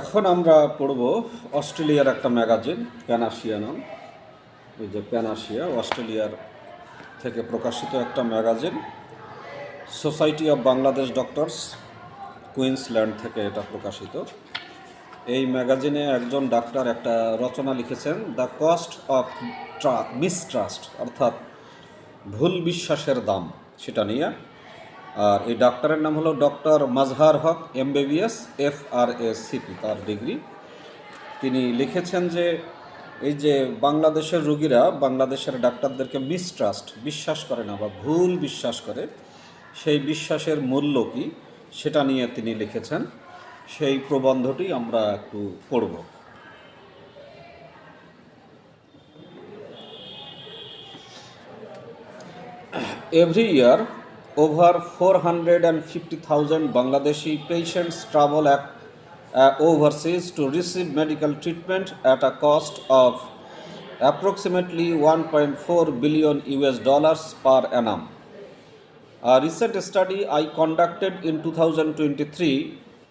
এখন আমরা পড়ব অস্ট্রেলিয়ার একটা ম্যাগাজিন প্যানাশিয়া নাম ওই যে প্যানাশিয়া, অস্ট্রেলিয়ার থেকে প্রকাশিত একটা magazine. Society of Bangladesh doctors, Queensland থেকে এটা প্রকাশিত। এই ম্যাগাজিনে একজন ডাক্তার একটা রচনা লিখেছেন, দ্য কস্ট অফ মিসট্রাস্ট অর্থাৎ ভুল বিশ্বাসের দাম। সেটা নিয়ে আর এই ডাক্তারের নাম হলো doctor Mazhar Haque MBBS F R S CP তার ডিগ্রি। তিনি লিখেছেন যে এই যে বাংলাদেশের রোগীরা বাংলাদেশের ডাক্তারদেরকে মিসট্রাস্ট বিশ্বাস করে না বা ভুল বিশ্বাস করে সেই বিশ্বাসের মূল্য কী সেটা নিয়ে তিনি লিখেছেন। সেই প্রবন্ধটি আমরা একটু পড়ব। Every year, over four hundred and fifty thousand Bangladeshi patients travel app overseas to receive medical treatment at a cost of approximately one point four billion US dollars per annum recent study I conducted in two thousand twenty three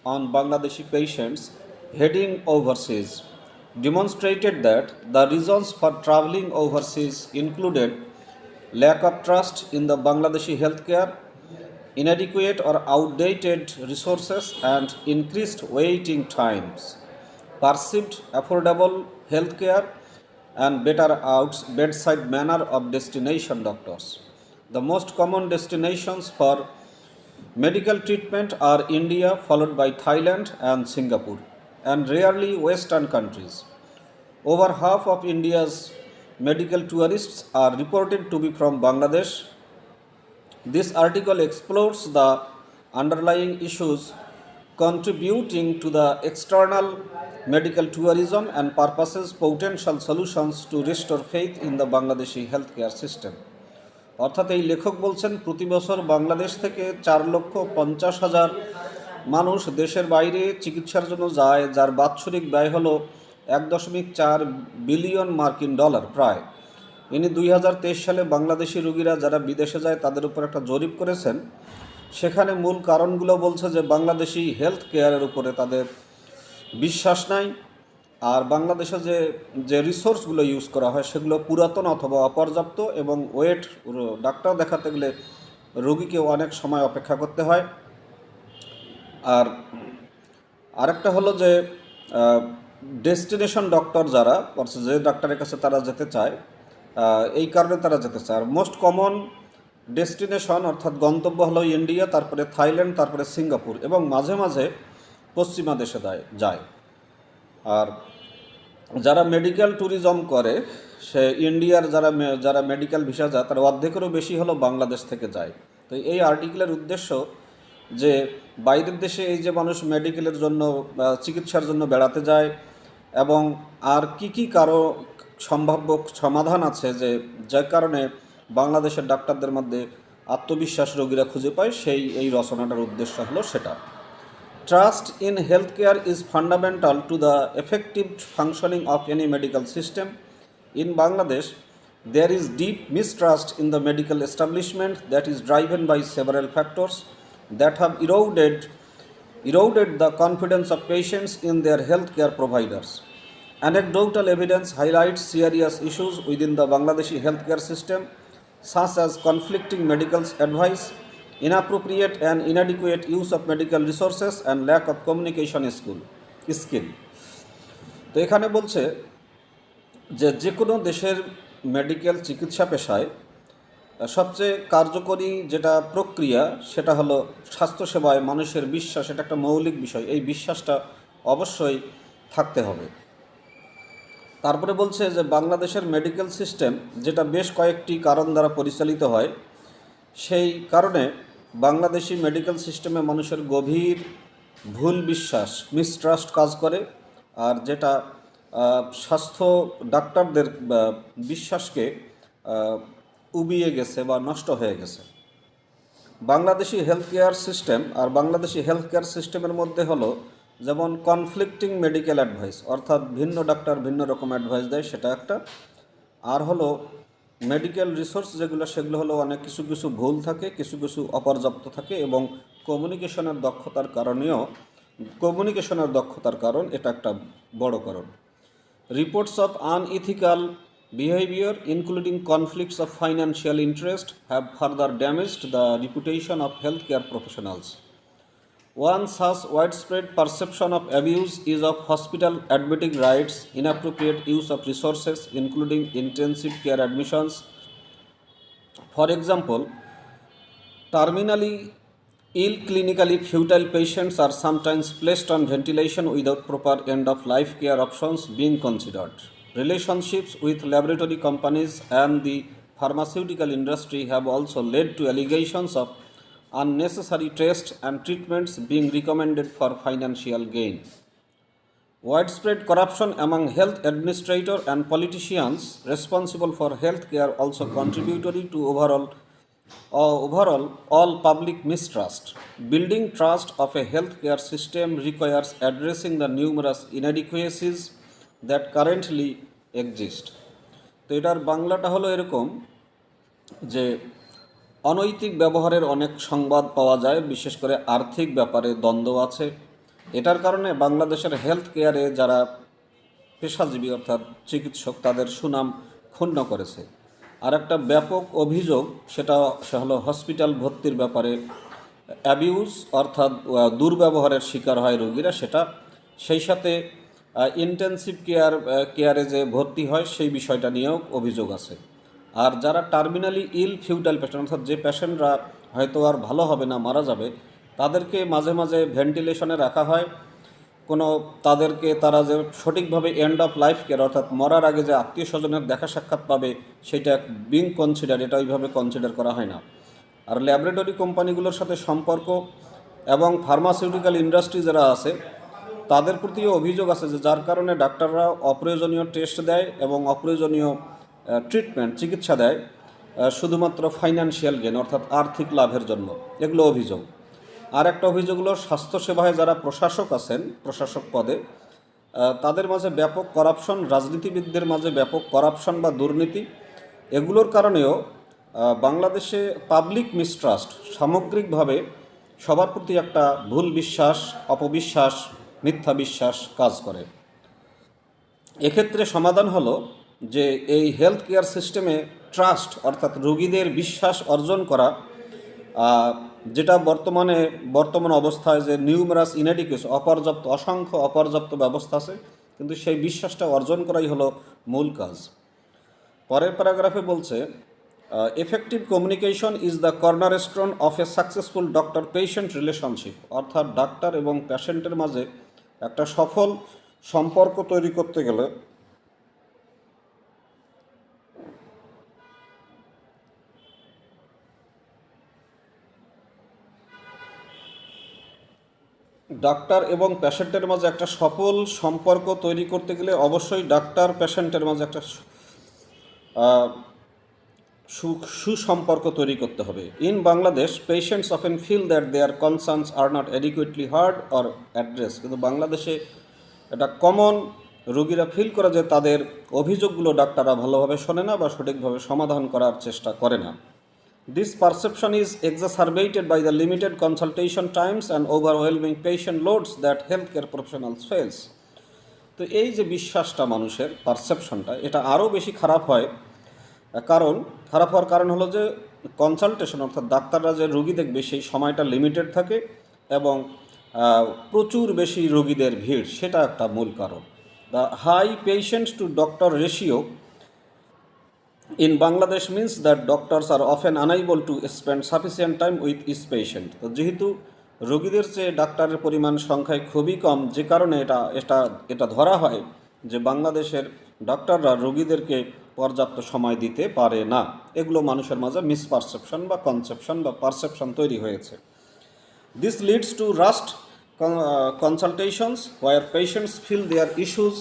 on Bangladeshi patients heading overseas demonstrated that the reasons for travelling overseas included lack of trust in the Bangladeshi health care inadequate or outdated resources, and increased waiting times, perceived affordable healthcare, and better outs bedside manner of destination doctors. The most common destinations for medical treatment are India, followed by Thailand and Singapore, and rarely Western countries. Over half of India's medical tourists are reported to be from Bangladesh. This article explores the underlying issues contributing to the external medical tourism and purposes potential solutions to restore faith in the Bangladeshi healthcare system. অর্থাৎ এই লেখক বলছেন প্রতি বছর বাংলাদেশ থেকে চার লক্ষ পঞ্চাশ হাজার মানুষ দেশের বাইরে চিকিৎসার জন্য যায় যার বাৎসরিক ব্যয় হলো এক দশমিক চার বিলিয়ন মার্কিন ডলার প্রায় ইনি দুই হাজার তেইশ সালে বাংলাদেশি রুগীরা যারা বিদেশে যায় তাদের উপর একটা জরিপ করেছেন। সেখানে মূল কারণগুলো বলছে যে বাংলাদেশি হেলথ কেয়ারের উপরে তাদের বিশ্বাস নাই, আর বাংলাদেশে যে যে রিসোর্সগুলো ইউজ করা হয় সেগুলো পুরাতন অথবা অপর্যাপ্ত এবং ওয়েট ডাক্তার দেখাতে গেলে রোগীকে অনেক সময় অপেক্ষা করতে হয়। আর আরেকটা হলো যে ডেস্টিনেশন ডক্টর যারা যে ডাক্তারের কাছে তারা যেতে চায় এই কারণে তারা যেতে চায়। আর মোস্ট কমন ডেস্টিনেশন অর্থাৎ গন্তব্য হলো ইন্ডিয়া, তারপরে থাইল্যান্ড, তারপরে সিঙ্গাপুর এবং মাঝে মাঝে পশ্চিমা দেশে দেয় যায়। আর যারা মেডিকেল ট্যুরিজম করে, সে ইন্ডিয়ার যারা যারা মেডিকেল ভিসা যায়, তার অর্ধেকেরও বেশি হলো বাংলাদেশ থেকে যায়। তো এই আর্টিকেলের উদ্দেশ্য যে বাইরের দেশে এই যে মানুষ মেডিকেলের জন্য চিকিৎসার জন্য বেড়াতে যায় এবং আর কি কি কারও সম্ভাব্য সমাধান আছে যে যার কারণে বাংলাদেশের ডাক্তারদের মধ্যে আত্মবিশ্বাস রোগীরা খুঁজে পায়, সেই এই রচনাটার উদ্দেশ্য হলো সেটা। Trust in health care is fundamental to the effective functioning of any medical system in Bangladesh there is deep mistrust in the medical establishment that is driven by several factors that have eroded eroded the confidence of patients in their health care providers Anecdotal evidence highlights serious issues within the Bangladeshi healthcare system, such as conflicting medical advice, inappropriate and inadequate use of medical resources, and lack of communication skill. skill. তো এখানে বলছে যে যে কোনো দেশের medical চিকিৎসা পেশায় সবচেয়ে কার্যকরী যেটা প্রক্রিয়া সেটা হলো স্বাস্থ্যসেবায় মানুষের বিশ্বাস এটা একটা মৌলিক বিষয় এই বিশ্বাসটা অবশ্যই থাকতে হবে তারপরে বলছে যে বাংলাদেশের মেডিকেল সিস্টেম, যেটা বেশ কয়েকটি কারণ দ্বারা পরিচালিত হয়, সেই কারণে বাংলাদেশি মেডিকেল সিস্টেমে মানুষের গভীর ভুল বিশ্বাস মিসট্রাস্ট কাজ করে, আর যেটা স্বাস্থ্য ডাক্তারদের বিশ্বাসকে উবিয়ে গেছে বা নষ্ট হয়ে গেছে। বাংলাদেশি হেলথ কেয়ার সিস্টেম আর বাংলাদেশি হেলথ কেয়ার সিস্টেমের মধ্যে হলো যেমন কনফ্লিক্টিং মেডিকেল অ্যাডভাইস অর্থাৎ ভিন্ন ডাক্তার ভিন্ন রকম অ্যাডভাইস দেয়, সেটা একটা। আর হলো মেডিকেল রিসোর্স যেগুলো, সেগুলো হলো অনেক কিছু কিছু ভুল থাকে, কিছু কিছু অপর্যাপ্ত থাকে এবং কমিউনিকেশনের দক্ষতার কারণেও কমিউনিকেশনের দক্ষতার কারণ এটা একটা বড় কারণ। Reports of unethical behavior, including conflicts of financial interest, have further damaged the reputation of healthcare professionals one such widespread perception of abuse is of hospital admitting rights inappropriate use of resources including intensive care admissions for example Terminally ill, clinically futile patients are sometimes placed on ventilation without proper end of life care options being considered. Relationships with laboratory companies and the pharmaceutical industry have also led to allegations of unnecessary tests and treatments being recommended for financial gain. Widespread corruption among health administrators and politicians responsible for health care also contributory to overall uh, overall all public mistrust. Building trust of a healthcare system requires addressing the numerous inadequacies that currently exist. তো এটার বাংলাটা হলো এরকম যে অনৈতিক ব্যবহারের অনেক সংবাদ পাওয়া যায়, বিশেষ করে আর্থিক ব্যাপারে দ্বন্দ্ব আছে। এটার কারণে বাংলাদেশের হেলথ কেয়ারে যারা পেশাজীবী অর্থাৎ চিকিৎসক, তাদের সুনাম ক্ষুণ্ণ করেছে। আর একটা ব্যাপক অভিযোগ, সেটা সে হলো হসপিটাল ভর্তির ব্যাপারে। অ্যাবিউজ অর্থাৎ দুর্ব্যবহারের শিকার হয় রোগীরা, সেটা সেই সাথে ইন্টেনসিভ কেয়ার কেয়ারে যে ভর্তি হয়, সেই বিষয়টা নিয়েও অভিযোগ আছে। আর যারা টার্মিনালি ইল ফিউটাল পেশেন্ট অর্থাৎ যে পেশেন্টরা হয়তো আর ভালো হবে না, মারা যাবে, তাদেরকে মাঝে মাঝে ভেন্টিলেশনে রাখা হয়। কোনো তাদেরকে তারা যে সঠিকভাবে এন্ড অফ লাইফ কেয়ার অর্থাৎ মরার আগে যে আত্মীয় স্বজনের দেখা সাক্ষাৎ পাবে, সেটা বিং কনসিডার এটা ওইভাবে কনসিডার করা হয় না। আর ল্যাবরেটরি কোম্পানিগুলোর সাথে সম্পর্ক এবং ফার্মাসিউটিক্যাল ইন্ডাস্ট্রি যারা আছে, তাদের প্রতিও অভিযোগ আছে যে যার কারণে ডাক্তাররা অপ্রয়োজনীয় টেস্ট দেয় এবং অপ্রয়োজনীয় ট্রিটমেন্ট চিকিৎসা দেয় শুধুমাত্র ফাইন্যান্সিয়াল গেন অর্থাৎ আর্থিক লাভের জন্য। এগুলো অভিযোগ। আর একটা অভিযোগ হলো, স্বাস্থ্যসেবায় যারা প্রশাসক আছেন, প্রশাসক পদে তাদের মাঝে ব্যাপক করাপশন রাজনীতিবিদদের মাঝে ব্যাপক করাপশন বা দুর্নীতি। এগুলোর কারণেও বাংলাদেশে পাবলিক মিসট্রাস্ট সামগ্রিকভাবে সবার প্রতি একটা ভুল বিশ্বাস, অপবিশ্বাস, মিথ্যা বিশ্বাস কাজ করে। এক্ষেত্রে সমাধান হলো যে এই হেলথ কেয়ার সিস্টেমে ট্রাস্ট অর্থাৎ রোগীদের বিশ্বাস অর্জন করা যেটা বর্তমানে, বর্তমান অবস্থায় যে নিউমেরাস ইনেডিকেস অপর্যাপ্ত, অসংখ্য অপর্যাপ্ত ব্যবস্থা আছে, কিন্তু সেই বিশ্বাসটা অর্জন করাই হলো মূল কাজ। পরের প্যারাগ্রাফে বলছে effective communication is the cornerstone of a successful doctor patient relationship অর্থাৎ ডাক্তার এবং পেশেন্টের মাঝে একটা সফল সম্পর্ক তৈরি করতে গেলে ডাক্তার এবং পেশেন্টের মাঝে একটা সফল সম্পর্ক তৈরি করতে গেলে অবশ্যই ডাক্তার, পেশেন্টের মাঝে একটা সুসম্পর্ক তৈরি করতে হবে। In Bangladesh, patients often feel that their concerns are not adequately heard or address. কিন্তু বাংলাদেশে এটা কমন রোগীরা ফিল করে যে তাদের অভিযোগগুলো ডাক্তাররা ভালোভাবে শোনে না বা সঠিকভাবে সমাধান করার চেষ্টা করে না। This perception is exacerbated by the limited consultation times and overwhelming patient loads that healthcare professionals face. তো এই যে বিশ্বাসটা মানুষের পারসেপশনটা এটা আরও বেশি খারাপ হয় কারণ, খারাপ হওয়ার কারণ হলো যে কনসালটেশন অর্থাৎ ডাক্তাররা যে রুগী দেখবে, সেই সময়টা লিমিটেড থাকে এবং প্রচুর বেশি রোগীদের ভিড়, সেটা একটা মূল কারণ the high patient to doctor ratio in Bangladesh means that doctors are often unable to spend sufficient time with his patient তো যেহেতু রোগীদের চেয়ে ডাক্তারের পরিমাণ সংখ্যায় খুবই কম, যে কারণে এটা এটা এটা ধরা হয় যে বাংলাদেশের ডাক্তাররা রোগীদেরকে পর্যাপ্ত সময় দিতে পারে না। এগুলো মানুষের মাঝে মিসপারসেপশন বা কনসেপশন বা পারসেপশন তৈরি হয়েছে। This leads to rushed consultations where patients feel their issues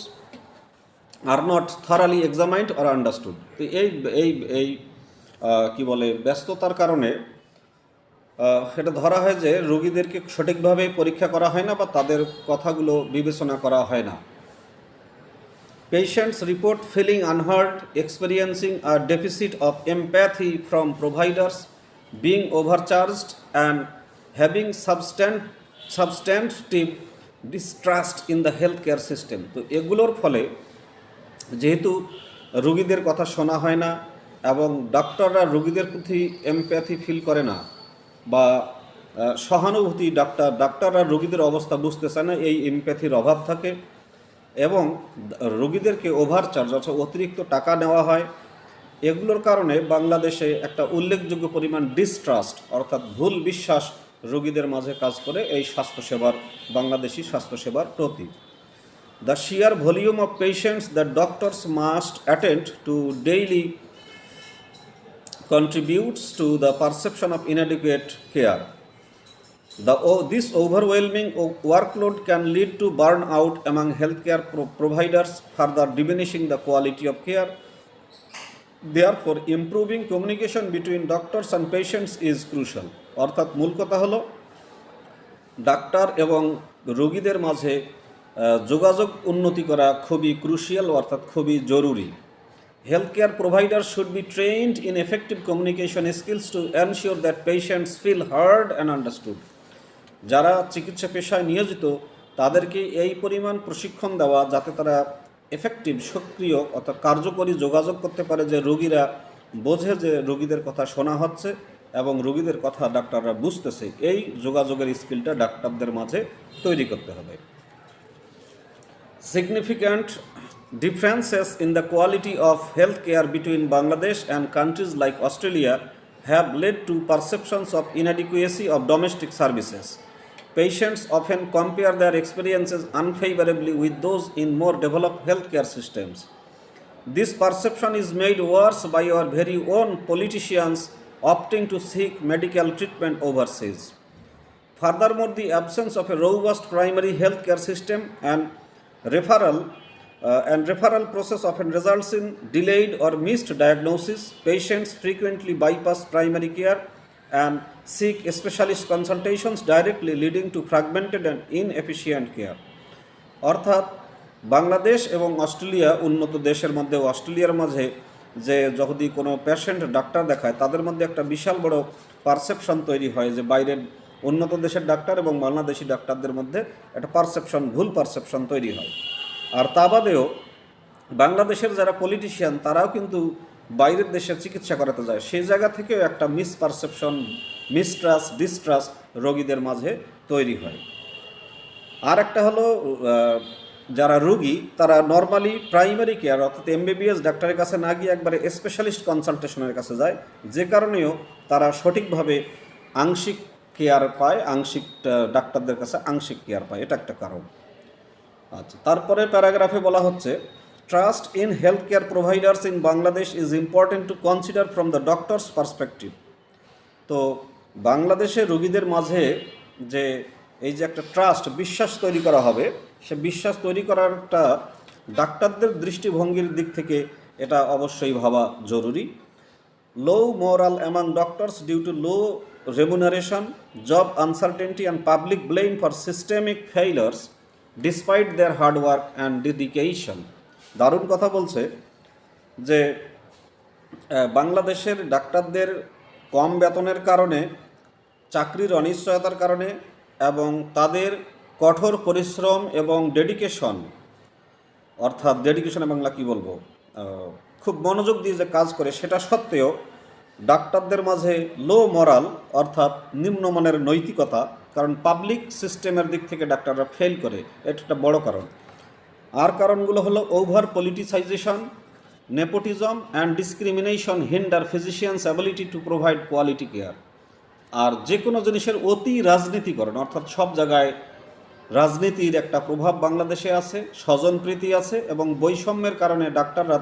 are not thoroughly examined or understood তো এই এই এই কী বলে ব্যস্ততার কারণে সেটা ধরা হয় যে রোগীদেরকে সঠিকভাবে পরীক্ষা করা হয় না বা তাদের কথাগুলো বিবেচনা করা হয় না Patients report feeling unheard, experiencing a deficit of empathy from providers, being overcharged, and having substan- substantive distrust in the health care system তো এগুলোর ফলে যেহেতু রুগীদের কথা শোনা হয় না এবং ডাক্তাররা রুগীদের প্রতি এমপ্যাথি ফিল করে না বা সহানুভূতি ডাক্তার, ডাক্তাররা রুগীদের অবস্থা বুঝতে চায় না, এই এমপ্যাথির অভাব থাকে এবং রোগীদেরকে ওভারচার্জ অর্থাৎ অতিরিক্ত টাকা নেওয়া হয়। এগুলোর কারণে বাংলাদেশে একটা উল্লেখযোগ্য পরিমাণ ডিস্ট্রাস্ট অর্থাৎ ভুল বিশ্বাস রোগীদের মাঝে কাজ করে এই স্বাস্থ্যসেবার, বাংলাদেশি স্বাস্থ্যসেবার প্রতি The sheer volume of patients that doctors must attend to daily contributes to the perception of inadequate care. The, o- this overwhelming workload can lead to burnout among healthcare pro- providers, further diminishing the quality of care. Therefore, improving communication between doctors and patients is crucial. অর্থাৎ মূল কথা হলো doctor এবং রোগীদের মাঝে যোগাযোগ উন্নতি করা খুবই ক্রুশিয়াল অর্থাৎ খুবই জরুরি। Health care provider should be trained in effective communication skills to ensure that patients feel heard and understood যারা চিকিৎসা পেশায় নিয়োজিত, তাদেরকে এই পরিমাণ প্রশিক্ষণ দেওয়া যাতে তারা এফেক্টিভ সক্রিয়, অর্থাৎ কার্যকরী যোগাযোগ করতে পারে যে রোগীরা বোঝে যে রোগীদের কথা শোনা হচ্ছে এবং রোগীদের কথা ডাক্তাররা বুঝতেছে। এই যোগাযোগের স্কিলটা ডাক্তারদের মাঝে তৈরি করতে হবে। Significant differences in the quality of healthcare between Bangladesh and countries like Australia have led to perceptions of inadequacy of domestic services. Patients often compare their experiences unfavorably with those in more developed healthcare systems. This perception is made worse by our very own politicians opting to seek medical treatment overseas. Furthermore, the absence of a robust primary health care system and referral uh, and referral process often results in delayed or missed diagnosis. Patients frequently bypass primary care and seek specialist consultations directly, leading to fragmented and inefficient care. অর্থাৎ বাংলাদেশ এবং Australia উন্নত দেশের মধ্যে অস্ট্রেলিয়ার মাঝে যে যদি কোনো পেশেন্ট ডাক্তার দেখায় তাদের মধ্যে একটা বিশাল বড় পারসেপশন তৈরি হয় যে বাইরের উন্নত দেশের ডাক্তার এবং বাংলাদেশি ডাক্তারদের মধ্যে একটা পারসেপশন ভুল পারসেপশন তৈরি হয়। আর তা বাদেও বাংলাদেশের যারা পলিটিশিয়ান তারাও কিন্তু বাইরের দেশে চিকিৎসা করাতে যায়। সেই জায়গা থেকেও একটা মিস মিসপারসেপশন মিসট্রাস্ট ডিস্ট্রাস্ট রোগীদের মাঝে তৈরি হয়। আর একটা হলো যারা রুগী, তারা নর্মালি প্রাইমারি কেয়ার অর্থাৎ এমবিবিএস ডাক্তারের কাছে না গিয়ে একবারে স্পেশালিস্ট কনসালটেশনের কাছে যায়। যে কারণেও তারা সঠিকভাবে আংশিক কেয়ার পায়, আংশিক ডাক্তারদের কাছে আংশিক কেয়ার পায়। এটা একটা কারণ। আচ্ছা তারপরে প্যারাগ্রাফে বলা হচ্ছে trust in health care providers in Bangladesh is important to consider from the doctors perspective তো বাংলাদেশে রোগীদের মাঝে যে এই যে একটা ট্রাস্ট বিশ্বাস তৈরি করা হবে, সে বিশ্বাস তৈরি করার একটা ডাক্তারদের দৃষ্টিভঙ্গির দিক থেকে এটা অবশ্যই ভাবা জরুরি। Low morale among doctors due to low remuneration job uncertainty and public blame for systemic failures despite their hard work and dedication দারুণ কথা বলছে যে বাংলাদেশের ডাক্তারদের কম বেতনের কারণে, চাকরির অনিশ্চয়তার কারণে এবং তাদের কঠোর পরিশ্রম এবং ডেডিকেশন অর্থাৎ ডেডিকেশনে বাংলা কি বলব? খুব মনোযোগ দিয়ে যে কাজ করে, সেটা সত্ত্বেও ডাক্তারদের মাঝে লো মরাল অর্থাৎ নিম্নমানের নৈতিকতা, কারণ পাবলিক সিস্টেমের দিক থেকে ডাক্তাররা ফেল করে, এটা একটা বড় কারণ। আর কারণগুলো হলো over politicisation nepotism and discrimination hinder physicians ability to provide quality care আর যে কোনো জিনিসের অতি রাজনীতিকরণ, অর্থাৎ সব জায়গায় রাজনীতির একটা প্রভাব বাংলাদেশে আছে স্বজনপ্রীতি আছে এবং বৈষম্যের কারণে ডাক্তাররা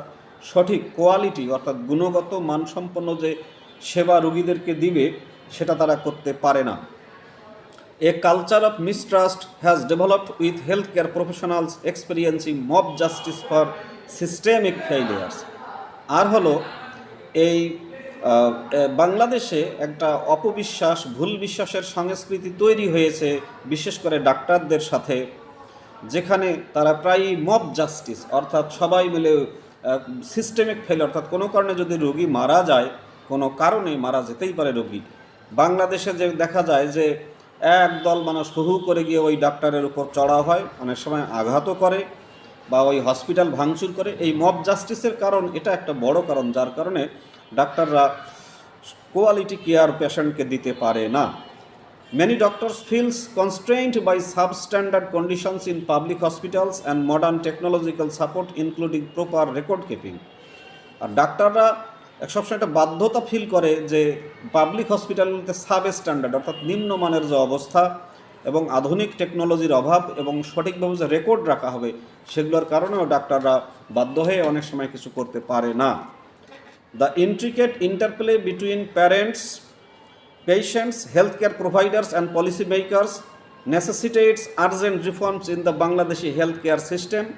সঠিক কোয়ালিটি অর্থাৎ গুণগত মানসম্পন্ন যে সেবা রোগীদেরকে দিবে, সেটা তারা করতে পারে না a culture of of mistrust has developed with healthcare professionals experiencing mob justice for systemic failures. আর হলো, এই বাংলাদেশে একটা অপবিশ্বাস, ভুল বিশ্বাসের সংস্কৃতি তৈরি হয়েছে, বিশেষ করে ডাক্তারদের সাথে, যেখানে তারা প্রায়ই মব জাস্টিস অর্থাৎ সবাই মিলে সিস্টেমিক ফেল অর্থাৎ কোনো কারণে যদি রোগী মারা যায়, কোনো কারণে মারা যেতেই পারে রোগী। বাংলাদেশে যে দেখা যায় যে একদল মানুষ হুহু করে গিয়ে ওই ডাক্তারের উপর চড়া হয়, অনেক সময় আঘাতও করে বা ওই হসপিটাল ভাঙচুর করে। এই মব জাস্টিসের কারণ এটা একটা বড় কারণ, যার কারণে ডাক্তাররা কোয়ালিটি কেয়ার পেশেন্টকে দিতে পারে না। Many doctors feels constrained by substandard conditions in public hospitals and modern technological support, including proper record keeping. আর ডাক্তাররা সবসময় একটা বাধ্যতা ফিল করে যে পাবলিক হসপিটালগুলোতে সাব স্ট্যান্ডার্ড অর্থাৎ নিম্নমানের যে অবস্থা এবং আধুনিক টেকনোলজির অভাব এবং সঠিকভাবে যে রেকর্ড রাখা হবে, সেগুলোর কারণেও ডাক্তাররা বাধ্য হয়ে অনেক সময় কিছু করতে পারে না the intricate interplay between parents patients, healthcare providers, and policymakers necessitates urgent reforms in the Bangladeshi healthcare system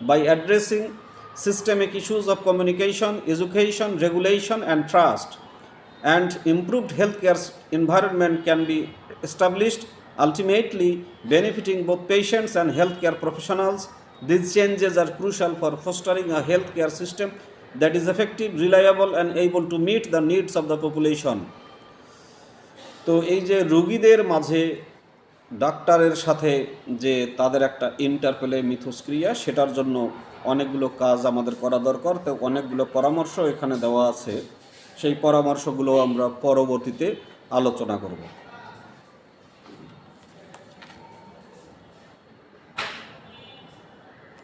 by addressing systemic issues of communication, education, regulation, and trust. And improved healthcare environment can be established, ultimately benefiting both patients and healthcare professionals. These changes are crucial for fostering a healthcare system that is effective, reliable, and able to meet the needs of the population. তো এই যে রোগীদের মাঝে ডাক্তারের সাথে যে তাদের একটা ইন্টারপেলে মিথস্ক্রিয়া, সেটার জন্য অনেকগুলো কাজ আমাদের করা দরকার। তো অনেকগুলো পরামর্শ এখানে দেওয়া আছে। সেই পরামর্শগুলো আমরা পরবর্তীতে আলোচনা করব।